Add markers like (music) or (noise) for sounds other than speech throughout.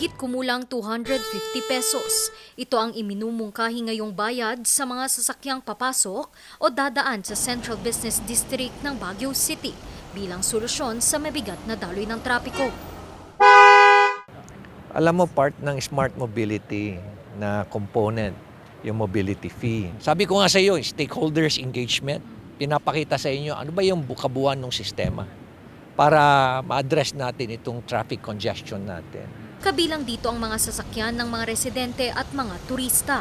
Higit kumulang 250 pesos. Ito ang iminumungkahi ngayong bayad sa mga sasakyang papasok o dadaan sa Central Business District ng Baguio City bilang solusyon sa mabigat na daloy ng trapiko. alam mo part ng smart mobility na component yung mobility fee. Sabi ko nga sa iyo, stakeholders engagement, pinapakita sa inyo ano ba yung bu- kabuuan ng sistema para ma-address natin itong traffic congestion natin. Kabilang dito ang mga sasakyan ng mga residente at mga turista.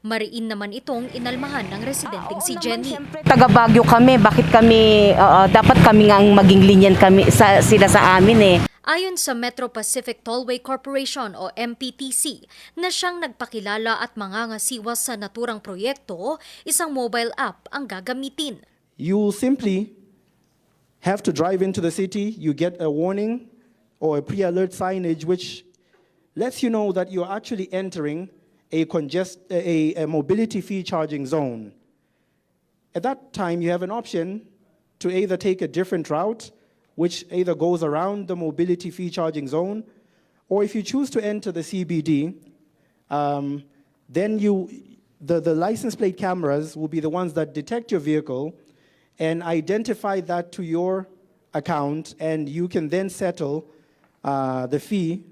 Mariin naman itong inalmahan ng residenteng si Jenny. Taga Baguio kami, bakit kami, oo, dapat kami nga ang maging linyan kami, sa, sila sa amin eh. Ayon sa Metro Pacific Tollway Corporation o MPTC na siyang nagpakilala at mangangasiwa sa naturang proyekto, isang mobile app ang gagamitin. You simply have to drive into the city, you get a warning or a pre alert signage which lets you know that you're actually entering a, congest, a, a mobility fee charging zone. At that time, you have an option to either take a different route, which either goes around the mobility fee charging zone, or if you choose to enter the CBD, um, then you, the, the license plate cameras will be the ones that detect your vehicle and identify that to your account, and you can then settle uh, the fee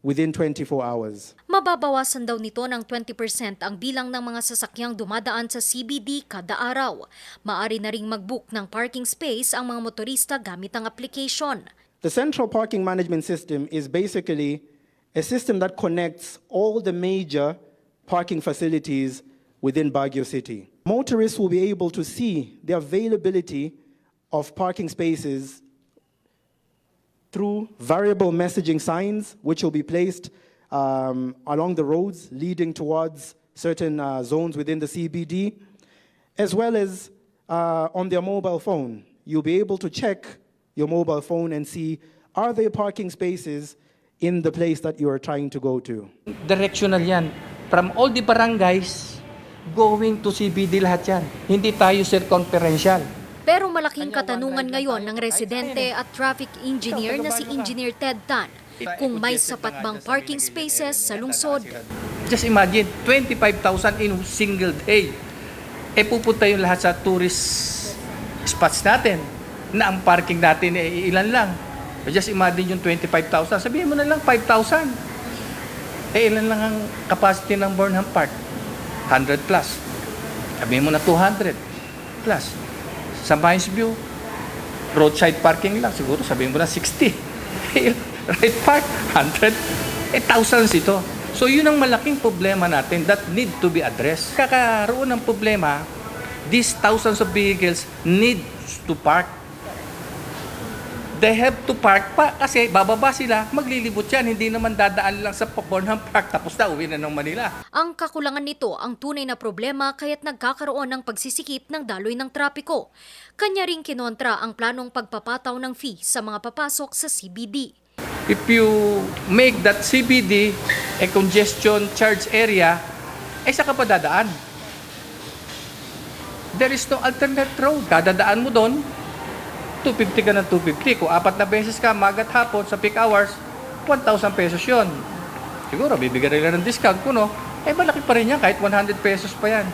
within 24 hours. Mababawasan daw nito ng 20% ang bilang ng mga sasakyang dumadaan sa CBD kada araw. Maari na ring mag-book ng parking space ang mga motorista gamit ang application. The central parking management system is basically a system that connects all the major parking facilities within Baguio City. Motorists will be able to see the availability of parking spaces through variable messaging signs, which will be placed um, along the roads leading towards certain uh, zones within the CBD, as well as uh, on their mobile phone. You'll be able to check your mobile phone and see are there parking spaces in the place that you are trying to go to. Directional yan. From all the barangays, going to CBD lahat yan. Hindi tayo circumferential. Pero malaking katanungan ngayon ng residente at traffic engineer na si Engineer Ted Tan kung may sapat bang parking spaces sa lungsod. Just imagine, 25,000 in single day. E pupunta yung lahat sa tourist spots natin na ang parking natin eh, ilan lang. Just imagine yung 25,000. Sabihin mo na lang 5,000. Eh ilan lang ang capacity ng Burnham Park? 100 plus. Sabihin mo na 200 plus. Sa Mines View, roadside parking lang. Siguro sabihin mo na 60. (laughs) Eh, right park, 100. Eh, thousands ito. So, yun ang malaking problema natin that need to be addressed. Kakaroon ng problema, these thousands of vehicles need to park. They have to park pa kasi bababa sila, maglilibot yan. Hindi naman dadaan lang sa Burnham Park tapos na uwi na ng Manila. Ang kakulangan nito ang tunay na problema kaya't nagkakaroon ng pagsisikip ng daloy ng trapiko. Kanya ring kinontra ang planong pagpapataw ng fee sa mga papasok sa CBD. If you make that CBD a congestion charge area, eh saan ka pa dadaan? There is no alternate road. Kadadaan mo doon, 250 ka ng 250. Kung apat na beses ka, magat hapon sa peak hours, 1,000 pesos yon. Siguro, bibigyan nila ng discount ko, no? Eh, malaki pa rin yan, kahit 100 pesos pa yan.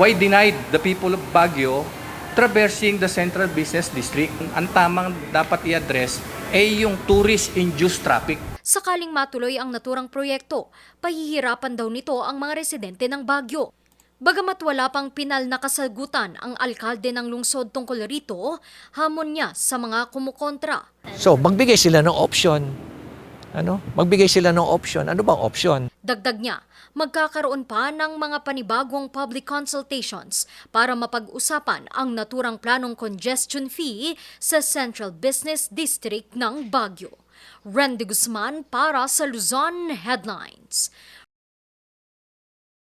Why denied the people of Baguio traversing the Central Business District? Ang tamang dapat i-address ay yung tourist-induced traffic. Sakaling matuloy ang naturang proyekto, pahihirapan daw nito ang mga residente ng Baguio. Bagamat wala pang pinal na kasagutan ang alkalde ng lungsod tungkol rito, hamon niya sa mga kumukontra. So, magbigay sila ng option. Ano? Magbigay sila ng option. Ano bang option? Dagdag niya, magkakaroon pa ng mga panibagong public consultations para mapag-usapan ang naturang planong congestion fee sa Central Business District ng Baguio. Randy Guzman para sa Luzon Headlines.